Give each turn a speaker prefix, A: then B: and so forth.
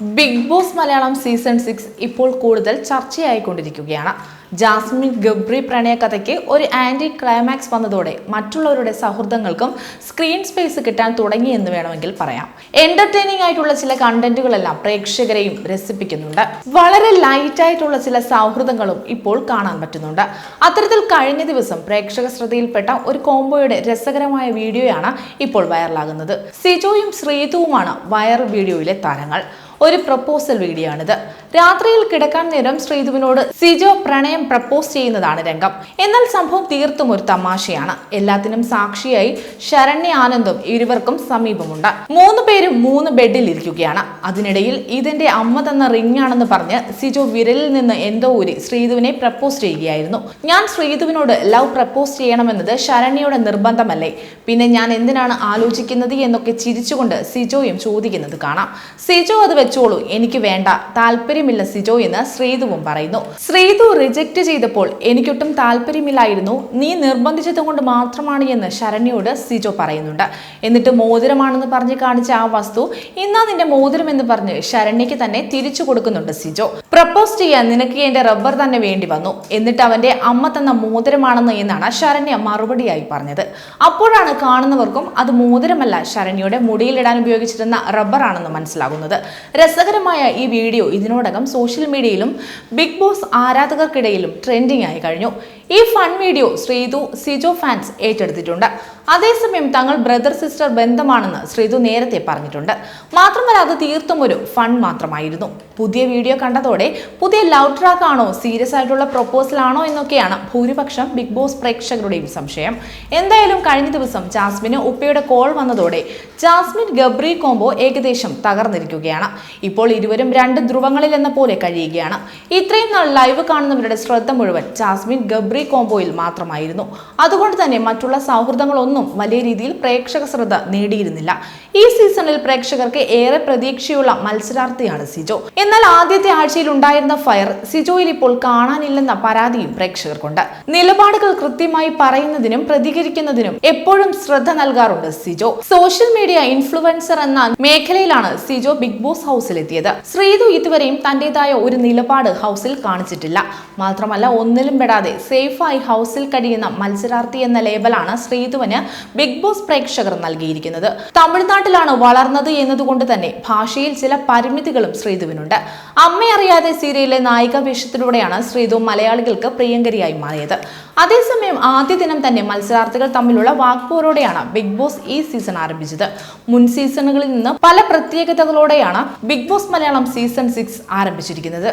A: Big boss Malayalam season six ഇപ്പോൾ കൂടുതൽ ചർച്ചയായിക്കൊണ്ടിരിക്കുകയാണ്. Jasmine Gabri പ്രണയകഥയ്ക്ക് ഒരു ആന്റി ക്ലൈമാക്സ് വന്നതോടെ മറ്റുള്ളവരുടെ സൗഹൃദങ്ങൾക്കും സ്ക്രീൻ സ്പേസ് കിട്ടാൻ തുടങ്ങി എന്ന് വേണമെങ്കിൽ പറയാം. എന്റർടൈനിങ് ആയിട്ടുള്ള ചില കണ്ടന്റുകളെല്ലാം പ്രേക്ഷകരെയും രസിപ്പിക്കുന്നുണ്ട്. വളരെ ലൈറ്റ് ആയിട്ടുള്ള ചില സൗഹൃദങ്ങളും ഇപ്പോൾ കാണാൻ പറ്റുന്നുണ്ട്. അത്തരത്തിൽ കഴിഞ്ഞ ദിവസം പ്രേക്ഷക ശ്രദ്ധയിൽപ്പെട്ട ഒരു കോംബോയുടെ രസകരമായ വീഡിയോയാണ് ഇപ്പോൾ വൈറലാകുന്നത് സിജോയും ശ്രീതുവുമാണ് വൈറൽ വീഡിയോയിലെ താരങ്ങൾ. ഒരു പ്രപ്പോസൽ വീഡിയോ ആണിത്. രാത്രിയിൽ കിടക്കാൻ നേരം ശ്രീധുവിനോട് സിജോ പ്രണയം പ്രപ്പോസ് ചെയ്യുന്നതാണ് രംഗം. എന്നാൽ സംഭവം തീർത്തും ഒരു തമാശയാണ്. എല്ലാത്തിനും സാക്ഷിയായി ശരണ്യ ആനന്ദും ഇരുവർക്കും സമീപമുണ്ട്. മൂന്ന് പേരും മൂന്ന് ബെഡിൽ ഇരിക്കുകയാണ്. അതിനിടയിൽ ഇതിന്റെ അമ്മ തന്ന റിംഗ് ആണെന്ന് പറഞ്ഞ് സിജോ വിരലിൽ നിന്ന് എന്തോ ഊരി ശ്രീധുവിനെ പ്രപ്പോസ് ചെയ്യുകയായിരുന്നു. ഞാൻ ശ്രീധുവിനോട് ലവ് പ്രപ്പോസ് ചെയ്യണമെന്നത് ശരണ്യയുടെ നിർബന്ധമല്ലേ? പിന്നെ ഞാൻ എന്തിനാണ് ആലോചിക്കുന്നത് എന്നൊക്കെ ചിരിച്ചുകൊണ്ട് സിജോയും ചോദിക്കുന്നത് കാണാം. സിജോ അത് വെച്ചോളൂ. എനിക്ക് വേണ്ട. താല്പര്യമില്ല സിജോ എന്ന് ശ്രീതുവും പറയുന്നു. ശ്രീതു റിജക്റ്റ് ചെയ്തപ്പോൾ എനിക്കൊട്ടും താല്പര്യമില്ലായിരുന്നു. നീ നിർബന്ധിച്ചത് കൊണ്ട് മാത്രമാണ് എന്ന് ശരണ്യോട് സിജോ പറയുന്നുണ്ട്. എന്നിട്ട് മോതിരമാണെന്ന് പറഞ്ഞ് കാണിച്ച ആ വസ്തു ഇന്നാ നിന്റെ മോതിരം എന്ന് പറഞ്ഞ് ശരണ്യക്ക് തന്നെ തിരിച്ചു കൊടുക്കുന്നുണ്ട് സിജോ. പ്രപ്പോസ് ചെയ്യാൻ നിനക്ക് എന്റെ റബ്ബർ തന്നെ വേണ്ടി വന്നു. എന്നിട്ട് അവന്റെ അമ്മ തന്ന മോതിരമാണെന്ന് എന്നാണ് ശരണ്യ മറുപടിയായി പറഞ്ഞത്. അപ്പോഴാണ് കാണുന്നവർക്കും അത് മോതിരമല്ല ശരണ്യയുടെ മുടിയിലിടാൻ ഉപയോഗിച്ചിരുന്ന റബ്ബർ ആണെന്ന് മനസ്സിലാകുന്നത്. രസകരമായ ഈ വീഡിയോ ഇതിനോടകം സോഷ്യൽ മീഡിയയിലും ബിഗ് ബോസ് ആരാധകർക്കിടയിലും ട്രെൻഡിംഗ് ആയി കഴിഞ്ഞു. ഈ fun video Sreethu Sijo fans ഏറ്റെടുത്തിട്ടുണ്ട്. അതേസമയം തങ്ങൾ ബ്രദർ സിസ്റ്റർ ബന്ധമാണെന്ന് ശ്രീതു നേരത്തെ പറഞ്ഞിട്ടുണ്ട്. മാത്രമല്ല അത് തീർത്തും ഒരു ഫൺ മാത്രമായിരുന്നു. പുതിയ വീഡിയോ കണ്ടതോടെ പുതിയ ലവ് ട്രാക്ക് ആണോ സീരിയസ് ആയിട്ടുള്ള പ്രൊപ്പോസൽ ആണോ എന്നൊക്കെയാണ് ഭൂരിപക്ഷം ബിഗ് ബോസ് പ്രേക്ഷകരുടെയും സംശയം. എന്തായാലും കഴിഞ്ഞ ദിവസം ജാസ്മിന് ഉപ്പയുടെ കോൾ വന്നതോടെ ജാസ്മിൻ ഗബ്രി കോംബോ ഏകദേശം തകർന്നിരിക്കുകയാണ്. ഇപ്പോൾ ഇരുവരും രണ്ട് ധ്രുവങ്ങളിൽ എന്ന പോലെ കഴിയുകയാണ്. ഇത്രയും നാൾ ലൈവ് കാണുന്നവരുടെ ശ്രദ്ധ മുഴുവൻ ജാസ്മിൻ ഗബ്രി കോംബോയിൽ മാത്രമായിരുന്നു. അതുകൊണ്ട് തന്നെ മറ്റുള്ള സൗഹൃദങ്ങളൊന്നും വലിയ രീതിയിൽ പ്രേക്ഷക ശ്രദ്ധ നേടിയിരുന്നില്ല. ഈ സീസണിൽ പ്രേക്ഷകർക്ക് ഏറെ പ്രതീക്ഷയുള്ള മത്സരാർത്ഥിയാണ് സിജോ. എന്നാൽ ആദ്യത്തെ ആഴ്ചയിൽ ഉണ്ടായിരുന്ന ഫയർ സിജോയിൽ ഇപ്പോൾ കാണാനില്ലെന്ന പരാതിയും പ്രേക്ഷകർക്കുണ്ട്. നിലപാടുകൾ കൃത്യമായി പറയുന്നതിനും പ്രതികരിക്കുന്നതിനും എപ്പോഴും ശ്രദ്ധ നൽകാറുണ്ട് സിജോ. സോഷ്യൽ മീഡിയ ഇൻഫ്ലുവൻസർ എന്ന മേഖലയിലാണ് സിജോ ബിഗ് ബോസ് ഹൗസിലെത്തിയത്. ശ്രീതു ഇതുവരെയും തന്റേതായ ഒരു നിലപാട് ഹൗസിൽ കാണിച്ചിട്ടില്ല. മാത്രമല്ല ഒന്നിലും പെടാതെ സേഫായി ഹൗസിൽ കഴിയുന്ന മത്സരാർത്ഥി എന്ന ലേബലാണ് ശ്രീധുവിന് ബിഗ് ബോസ് പ്രേക്ഷകർ നൽകിയിരിക്കുന്നത്. തമിഴ്നാട്ടിലാണ് വളർന്നത് എന്നതുകൊണ്ട് തന്നെ ഭാഷയിൽ ചില പരിമിതികളും ശ്രീധുവിനുണ്ട്. അമ്മയറിയാതെ സീരിയലിലെ നായിക വേഷത്തിലൂടെയാണ് ശ്രീധു മലയാളികൾക്ക് പ്രിയങ്കരിയായി മാറിയത്. അതേസമയം ആദ്യ ദിനം തന്നെ മത്സരാർത്ഥികൾ തമ്മിലുള്ള വാക്പോരോടെയാണ് ബിഗ് ബോസ് ഈ സീസൺ ആരംഭിച്ചത്. മുൻ സീസണുകളിൽ നിന്ന് പല പ്രത്യേകതകളോടെയാണ് big boss Malayalam season six ആരംഭിച്ചിരിക്കുന്നത്.